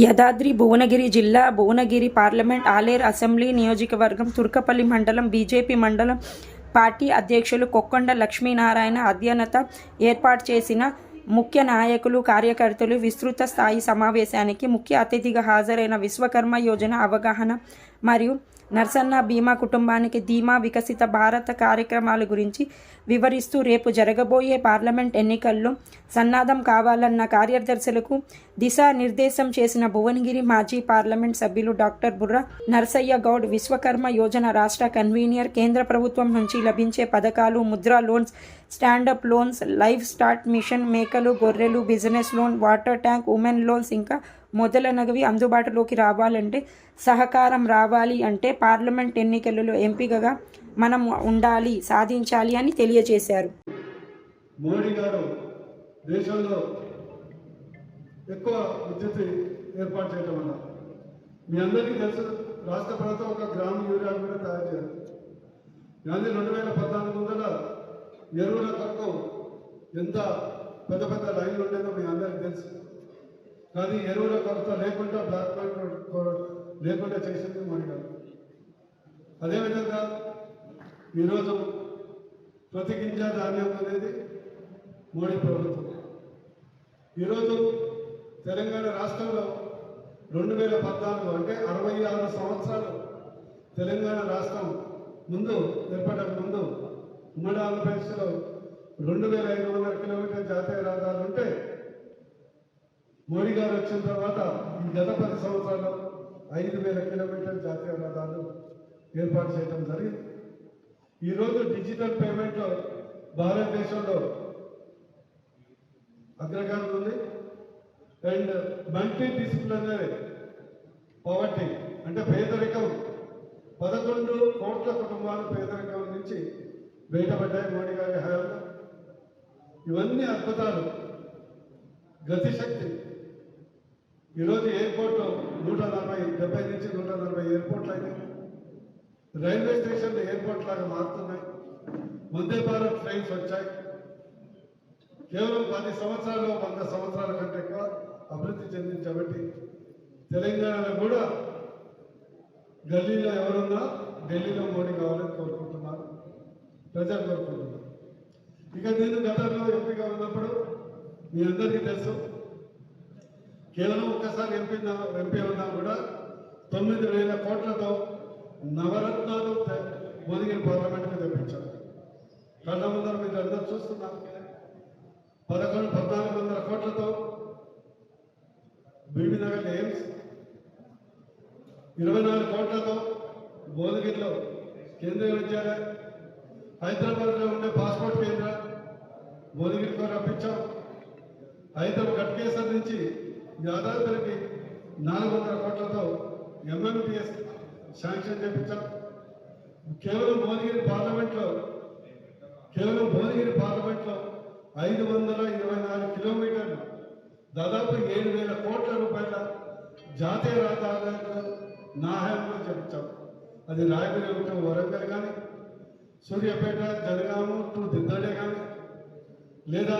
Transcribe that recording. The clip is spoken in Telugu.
యాదాద్రి భువనగిరి జిల్లా భువనగిరి పార్లమెంట్ ఆలేరు అసెంబ్లీ నియోజకవర్గం తుర్కపల్లి మండలం బీజేపీ మండలం పార్టీ అధ్యక్షులు కొక్కొండ లక్ష్మీనారాయణ అధ్యనత ఏర్పాటు చేసిన ముఖ్య నాయకులు కార్యకర్తలు విస్తృత స్థాయి సమావేశానికి ముఖ్య అతిథిగా హాజరైన విశ్వకర్మ యోజన అవగాహన మరియు నర్సన్న బీమా కుటుంబానికి ధీమా వికసిత భారత కార్యక్రమాల గురించి వివరిస్తూ రేపు జరగబోయే పార్లమెంట్ ఎన్నికల్లో సన్నాధం కావాలన్న కార్యదర్శులకు దిశానిర్దేశం చేసిన భువనగిరి మాజీ పార్లమెంట్ సభ్యులు డాక్టర్ బుర్ర నరసయ్య గౌడ్ విశ్వకర్మ యోజన రాష్ట్ర కన్వీనియర్ కేంద్ర ప్రభుత్వం నుంచి లభించే పథకాలు Mudra loans stand up loans life start mission మేకలు గొర్రెలు business loan water tank women loans ఇంకా మొదలనగవి అందుబాటులోకి రావాలంటే సహకారం రావాలి అంటే పార్లమెంట్ ఎన్నికలలో ఎంపికగా మనం ఉండాలి సాధించాలి అని తెలియజేశారు. మోడీ గారు దేశంలో ఎక్కువ విద్యుత్ ఏర్పాటు చేయడం వల్ల మీ అందరికీ తెలుసు రాష్ట్ర ప్రభుత్వం ఒక గ్రామ యూరియా కూడా తయారు చేయాలి. కానీ రెండు వేల పద్నాలుగు వందల ఎరువుల కొరకు ఎంత పెద్ద పెద్ద లైన్లు ఉండేదో మీ అందరికీ తెలుసు. కానీ ఎరువుల కొరత లేకుండా బ్లాక్ మార్కెట్ లేకుండా చేసింది మోడీ అదేవిధంగా ఈరోజు ప్రతి గింజ ధాన్యం అనేది మోడీ ప్రభుత్వం. ఈరోజు తెలంగాణ రాష్ట్రంలో రెండు వేల పద్నాలుగు అంటే అరవై ఆరు సంవత్సరాలు తెలంగాణ రాష్ట్రం ముందు ఏర్పడక ముందు ఉమ్మడి ఆంధ్రప్రదేశ్లో రెండు వేల ఐదు వందల కిలోమీటర్ జాతీయ రహదారులు ఉంటే మోడీ గారు వచ్చిన తర్వాత ఈ గత పది సంవత్సరాల్లో ఐదు వేల కిలోమీటర్ జాతీయ రహదారులు ఏర్పాటు చేయడం జరిగింది. ఈరోజు డిజిటల్ పేమెంట్లో భారతదేశంలో అగ్రగామి ఉంది. అండ్ మల్టీ డిసిప్లినరీ పవర్టీ అంటే పేదరికం. పదకొండు కోట్ల కుటుంబాలు పేదరికం నుంచి బయటపడ్డాయి మోడీ గారి హయాంలో. ఇవన్నీ అద్భుతాలు. గతిశక్తి. ఈరోజు ఎయిర్పోర్ట్ నూట నలభై డెబ్బై నుంచి నూట నలభై ఎయిర్పోర్ట్లు అయినాయి రైల్వే స్టేషన్లు ఎయిర్పోర్ట్ లాగా మారుతున్నాయి. వందే భారత్ ట్రైన్స్ వచ్చాయి. కేవలం పది సంవత్సరాలు వంద సంవత్సరాల కంటే ఎక్కువ అభివృద్ధి చెందింది కాబట్టి తెలంగాణలో కూడా గల్లీలో ఎవరున్నా ఢిల్లీలో మోడీ కావాలని కోరుకుంటున్నాను ప్రజా కోరుకుంటున్నారు. ఇక నేను గతంలో ఎంపీగా ఉన్నప్పుడు మీ అందరికీ తెలుసు కేవలం ఒక్కసారి ఎంపీ ఎంపీ ఉన్నా కూడా తొమ్మిది వేల కోట్లతో నవరత్నాలు మోదీగిరి పార్లమెంట్కి తెప్పించారు. కళ్ళ ముందర మీరు అందరూ చూస్తున్నారు. పదకొండు పద్నాలుగు వందల కోట్లతో బీబీనగర్ ఎయిమ్స్ ఇరవై నాలుగు కోట్లతో భువనగిరిలో కేంద్రీయ విద్యాలయం హైదరాబాద్లో ఉండే పాస్పోర్ట్ కేంద్రం భువనగిరితో రప్పించాం హైదరాబాద్ గట్కేసర్ నుంచి యాదాద్రికి నాలుగు వందల కోట్లతో ఎంఎంటీఎస్ శాంక్షన్ చేపించాం. కేవలం భువనగిరి పార్లమెంట్లో కేవలం భువనగిరి పార్లమెంట్లో ఐదు వందల ఇరవై నాలుగు కిలోమీటర్లు దాదాపు ఏడు వేల కోట్ల రూపాయల జాతీయ రహదారులను నా హయాంలో చేపించాం. అది రాయబడి టు వరంగల్ కానీ సూర్యాపేట జనగాము టు దిద్దడే కానీ లేదా